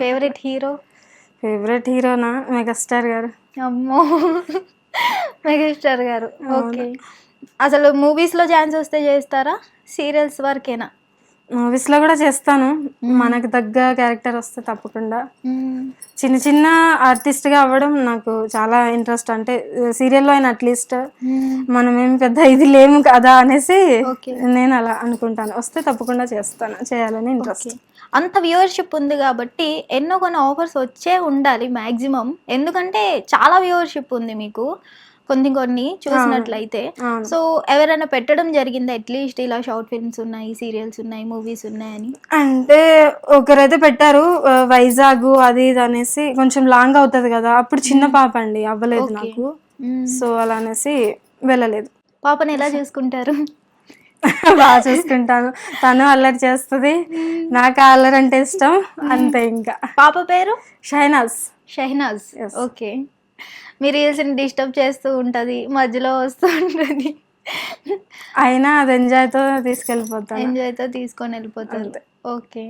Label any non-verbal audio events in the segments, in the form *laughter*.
Favourite hero? Favourite హీరోనా? Megastar గారు. అమ్మో. మెగాస్టార్ గారు. ఓకే. అసలు మూవీస్లో ఛాన్స్ వస్తే చేస్తారా? సీరియల్స్ వరకేనా? మూవీస్లో కూడా చేస్తాను. మనకు తగ్గ క్యారెక్టర్ వస్తే తప్పకుండా. చిన్న చిన్న ఆర్టిస్ట్గా అవ్వడం నాకు చాలా ఇంట్రెస్ట్ అంటే సీరియల్లో అయినా అట్లీస్ట్ మనం ఏం పెద్ద ఇది లేము కదా అనేసి. నేను అలా అనుకుంటాను. వస్తే తప్పకుండా చేస్తాను. చేయాలని ఇంట్రెస్ట్ అంత వ్యూవర్షిప్ ఉంది కాబట్టి ఎన్నో కొన్ని ఆఫర్స్ వచ్చే ఉండాలి మాక్సిమం. ఎందుకంటే చాలా వ్యూవర్షిప్ ఉంది మీకు. కొన్ని కొన్ని చూసినట్లయితే. సో ఎవరైనా పెట్టడం జరిగిందా అట్లీస్ట్ ఇలా షార్ట్ ఫిల్మ్స్ ఉన్నాయి సీరియల్స్ ఉన్నాయి మూవీస్ ఉన్నాయని? అంటే ఒకరైతే పెట్టారు వైజాగ్ అది ఇది అనేసి కొంచెం లాంగ్ అవుతుంది కదా అప్పుడు చిన్న పాప అండి అవ్వలేదు నాకు. సో అలా అనేసి వెళ్ళలేదు. పాపని ఎలా చూసుకుంటారు? బాగా చూసుకుంటాను తను అల్లరి చేస్తుంది. నాకు అల్లరి అంటే ఇష్టం. అంతే ఇంకా. పాప పేరు? షైనాజ్ షెహనాజ్ ఓకే. మీ రీల్స్ని డిస్టర్బ్ చేస్తూ ఉంటుంది. మధ్యలో వస్తూ ఉంటుంది. అయినా అది ఎంజాయ్తో తీసుకెళ్ళిపోతాను. ఎంజాయ్తో తీసుకొని వెళ్ళిపోతారు. ఓకే.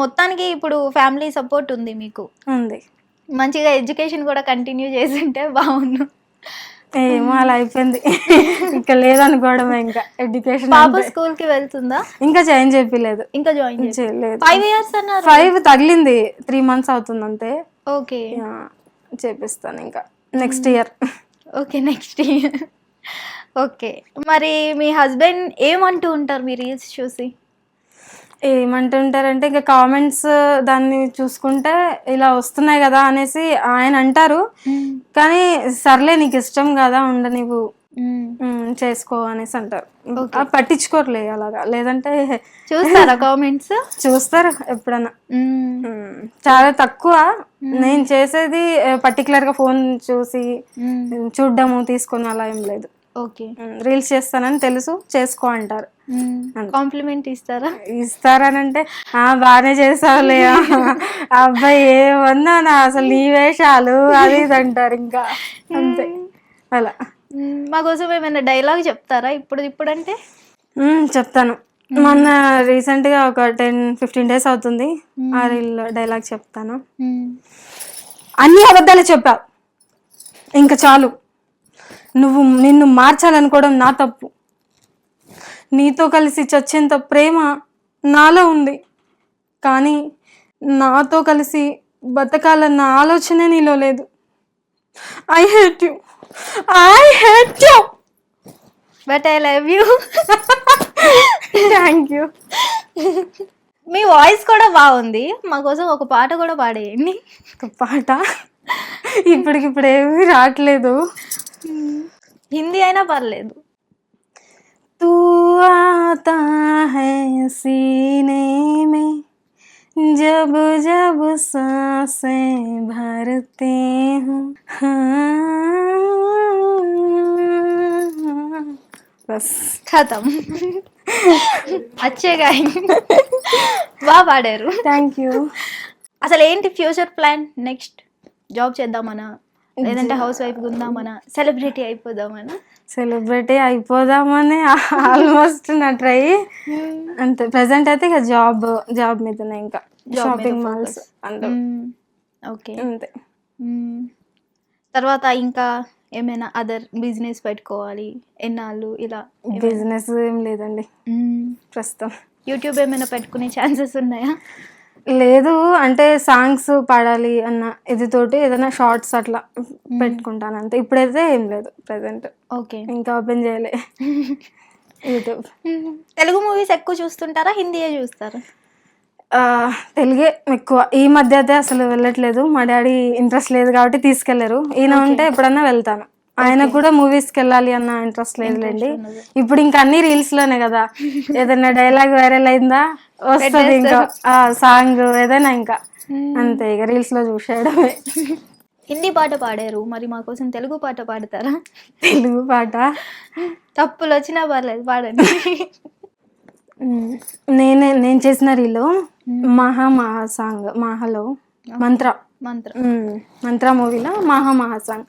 మొత్తానికి ఇప్పుడు ఫ్యామిలీ సపోర్ట్ ఉంది మీకు. ఉంది. మంచిగా ఎడ్యుకేషన్ కూడా కంటిన్యూ చేస్తుంటే బాగుండు. ఏమో అలా అయిపోయింది. ఇంకా లేదనుకోవడం ఇంకా. ఎడ్యుకేషన్ పాప స్కూల్కి వెళ్తుందా? ఇంకా చేంజ్ చెప్పలేదు ఇంకా జాయిన్ చేయలేదు. ఫైవ్ ఇయర్స్ అన్నారు. ఫైవ్ తగిలింది. త్రీ మంత్స్ అవుతుంది అంతే ఓకే చేపిస్తాను ఇంకా. Next year okay next year okay. మరి మీ హస్బెండ్ ఏమంటూ ఉంటారు మీ రీల్స్ చూసి? ఏమంటుంటారంటే ఇంకా కామెంట్స్ దాన్ని చూసుకుంటే ఇలా వస్తున్నాయి కదా అనేసి ఆయన అంటారు. కానీ సర్లే నీకు ఇష్టం కదా ఉండ నీవు చేసుకో అనేసి అంటారు. పట్టించుకోరులే అలాగా. లేదంటే చూస్తారా *laughs* కామెంట్స్ చూస్తారు ఎప్పుడైనా ఉమ్, చాలా తక్కువ. నేను చేసేది పర్టికులర్గా ఫోన్ చూసి చూడ్డము తీసుకొని అలా ఏం లేదు. ఓకే. రీల్స్ చేస్తానని తెలుసు చేసుకో అంటారు. కాంప్లిమెంట్ ఇస్తారా? ఇస్తారనంటే ఆ బాగానే చేసావులే అబ్బాయి ఏమన్నా నా అసలు నీ వేషాలు అది ఇది అంటారు ఇంకా. అంతే. అలా. మ్మ్. మా కోసం ఏమైనా డైలాగ్ చెప్తారా ఇప్పుడు ఇప్పుడు అంటే చెప్తాను. మొన్న రీసెంట్గా ఒక టెన్ ఫిఫ్టీన్ డేస్ అవుతుంది. ఆ రీల్ డైలాగ్ చెప్తాను. అన్ని అబద్ధాలు చెప్పావు. ఇంకా చాలు. నువ్వు నిన్ను మార్చాలనుకోవడం నా తప్పు. నీతో కలిసి చచ్చేంత ప్రేమ నాలో ఉంది. కానీ నాతో కలిసి బతకాలన్న ఆలోచనే నీలో లేదు. I hate you I hate you but I love you thank you me voice కూడా బాగుంది. మా కోసం ఒక పాట కూడా పాడేయండి. ఒక పాట? ఇప్పటికిప్పుడు ఏమీ రావట్లేదు. హిందీ అయినా పర్లేదు. तू आता है सीने में जब जब सांसें भरते हूँ हाँ। बस ఖతం అచ్చేగా బాగా పాడారు థ్యాంక్ యూ అసలు ఏంటి ఫ్యూచర్ ప్లాన్ నెక్స్ట్ జాబ్ చేద్దామనా లేదంటే హౌస్ వైఫ్ ఉందామనా? సెలబ్రిటీ అయిపోదామనా? సెలబ్రిటీ అయిపోదామని *laughs* ఆల్మోస్ట్ నా ట్రై అంతే ప్రజెంట్ అయితే ఇక జాబ్ జాబ్ మీదనే ఇంకా. షాపింగ్ మాల్స్ అంతే ఓకే అంతే. తర్వాత ఇంకా ఏమైనా అదర్ బిజినెస్ పెట్టుకోవాలి? ఎన్నాళ్ళు ఇలా బిజినెస్ ఏం లేదండి. ప్రస్తుతం. యూట్యూబ్ ఏమైనా పెట్టుకునే ఛాన్సెస్ ఉన్నాయా? లేదు అంటే సాంగ్స్ పాడాలి అన్న ఇది తోటి ఏదైనా షార్ట్స్ అట్లా పెట్టుకుంటాను అంతే ఇప్పుడైతే ఏం లేదు ప్రజెంట్ ఓకే. ఇంకా ఓపెన్ చేయలే. *laughs* యూట్యూబ్ తెలుగు మూవీస్ ఎక్కువ చూస్తుంటారా? హిందీయే చూస్తారా? తెలుగే ఎక్కువ. ఈ మధ్య అయితే అసలు వెళ్ళట్లేదు. మా డాడీ ఇంట్రెస్ట్ లేదు కాబట్టి తీసుకెళ్ళారు. ఈయన ఉంటే ఎప్పుడన్నా వెళ్తాను. ఆయన కూడా మూవీస్కి వెళ్ళాలి అన్న ఇంట్రెస్ట్ లేదులేండి. ఇప్పుడు ఇంకా అన్ని రీల్స్లోనే కదా. ఏదైనా డైలాగ్ వైరల్ అయిందా? వస్తుంది ఇంకా. సాంగ్ ఏదైనా ఇంకా. అంతే ఇక రీల్స్లో చూసేయడమే. హిందీ పాట పాడారు. మరి మా కోసం తెలుగు పాట పాడతారా? తెలుగు పాట? తప్పులు వచ్చినా పర్లేదు పాడండి. నేనే నేను చేసిన రీలో మహా మహా సాంగ్ మహాలో. మంత్ర. మంత్రం. మూవీలో మహా మహా సాంగ్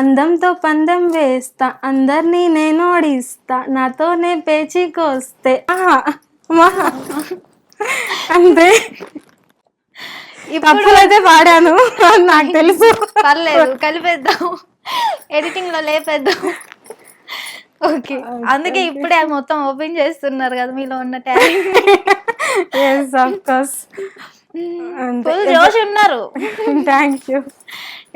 అందంతో పందెం వేస్తా అందరినీ నేను ఓడిస్తా నాతోనే పేచీకొస్తే. మహా. అంతే అయితే పాడాను. నాకు తెలుసు. పర్లేదు కలిపేద్దాం. ఎడిటింగ్లో లేపేద్దాం. ఓకే. అందుకే ఇప్పుడే మొత్తం ఓపెన్ చేస్తున్నారు కదా మీలో ఉన్న టాలెంట్. ఎస్ ఆఫ్ కోర్స్ జోష్ ఉన్నారు. థ్యాంక్ యూ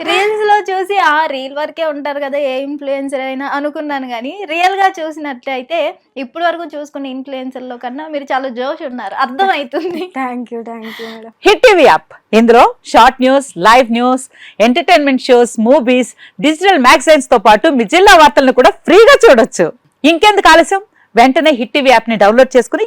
రీల్స్లో చూసి ఆ రీల్ వరకే ఉంటారు కదా ఏ ఇన్ఫ్లుయెన్సర్ అయినా అనుకున్నాను కానీ రియల్గా చూసినట్లయితే ఇప్పటి వరకు చూసుకున్న ఇన్ఫ్లుయెన్సర్లో కన్నా మీరు చాలా జోష్ ఉన్నారు. అర్థమవుతుంది thank you thank you madam hit TV app ఇందులో short news live news entertainment shows movies digital మ్యాగజైన్స్తో పాటు మీ జిల్లా వార్తలను కూడా ఫ్రీగా చూడొచ్చు. ఇంకెందుకు ఆలస్యం? వెంటనే హిట్ టీవీ యాప్ని డౌన్లోడ్ చేసుకుని